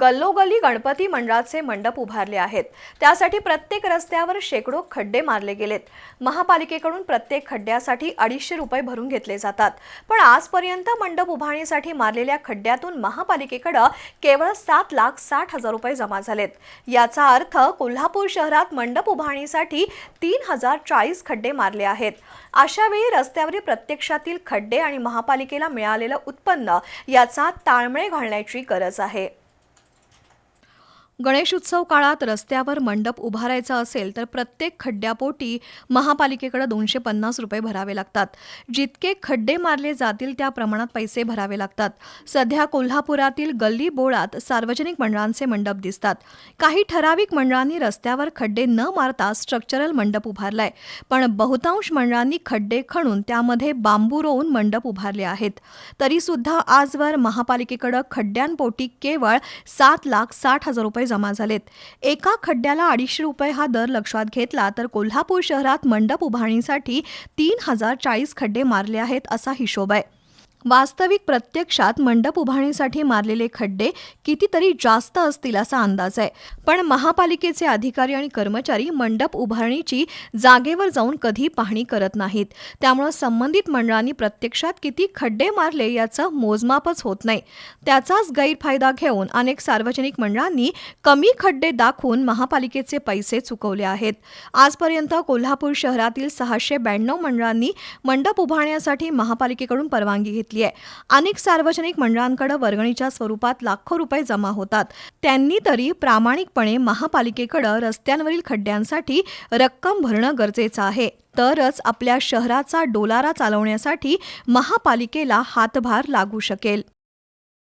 गल्लोगल्ली गणपती मंडळाचे मंडप उभारले आहेत. त्यासाठी प्रत्येक रस्त्यावर शेकडो खड्डे मारले गेलेत. महापालिकेकडून प्रत्येक खड्ड्यासाठी अडीचशे रुपये भरून घेतले जातात. पण आजपर्यंत मंडप उभारणीसाठी मारलेल्या खड्ड्यातून महापालिकेकडे केवळ सात लाख साठ हजार रुपये जमा झालेत. याचा अर्थ कोल्हापूर शहरात मंडप उभारणीसाठी तीन हजार चाळीस खड्डे मारले आहेत. अशावेळी रस्त्यावरील प्रत्यक्षातील खड्डे आणि महापालिकेला मिळालेलं उत्पन्न याचा ताळमेळ घालण्याची गरज आहे. गणेशोत्सव काळात रस्त्यावर मंडप उभारायचा असेल तर प्रत्येक खड्ड्यापोटी महापालिकेकडे दोनशे पन्नास रुपये भरावे लागतात. जितके खड्डे मारले जातील त्या प्रमाणात पैसे भरावे लागतात. सध्या कोल्हापुरातील गल्ली बोळात सार्वजनिक मंडळांचे मंडप दिसतात. काही ठराविक मंडळांनी रस्त्यावर खड्डे न मारता स्ट्रक्चरल मंडप उभारलाय. पण बहुतांश मंडळांनी खड्डे खणून त्यामध्ये बांबू रोवून मंडप उभारले आहेत. तरीसुद्धा आजवर महापालिकेकडे खड्ड्यांपोटी केवळ सात लाख साठ हजार रुपये जमा झालेत. एका खड्ड्याला अडीचशे रुपये हा दर लक्षात घेतला तर कोल्हापूर शहरात मंडप उभारणीसाठी तीन हजार चाळीस खड्डे मारले आहेत असा हिशोब आहे. वास्तविक प्रत्यक्षात मंडप उभारणीसाठी मारलेले खड्डे कितीतरी जास्त असतील असा अंदाज आहे. पण महापालिकेचे अधिकारी आणि कर्मचारी मंडप उभारणीची जागेवर जाऊन कधी पाहणी करत नाहीत. त्यामुळं संबंधित मंडळांनी प्रत्यक्षात किती खड्डे मारले याचं मोजमापच होत नाही. त्याचाच गैरफायदा घेऊन अनेक सार्वजनिक मंडळांनी कमी खड्डे दाखवून महापालिकेचे पैसे चुकवले आहेत. आजपर्यंत कोल्हापूर शहरातील सहाशे ब्याण्णव मंडळांनी मंडप उभारण्यासाठी महापालिकेकडून परवानगी घेतली घेतली आहे. अनेक सार्वजनिक मंडळांकडे वर्गणीच्या स्वरूपात लाखो रुपये जमा होतात. त्यांनी तरी प्रामाणिकपणे महापालिकेकडे रस्त्यांवरील खड्ड्यांसाठी रक्कम भरणं गरजेचं आहे. तरच आपल्या शहराचा डोलारा चालवण्यासाठी महापालिकेला हातभार लागू शकेल.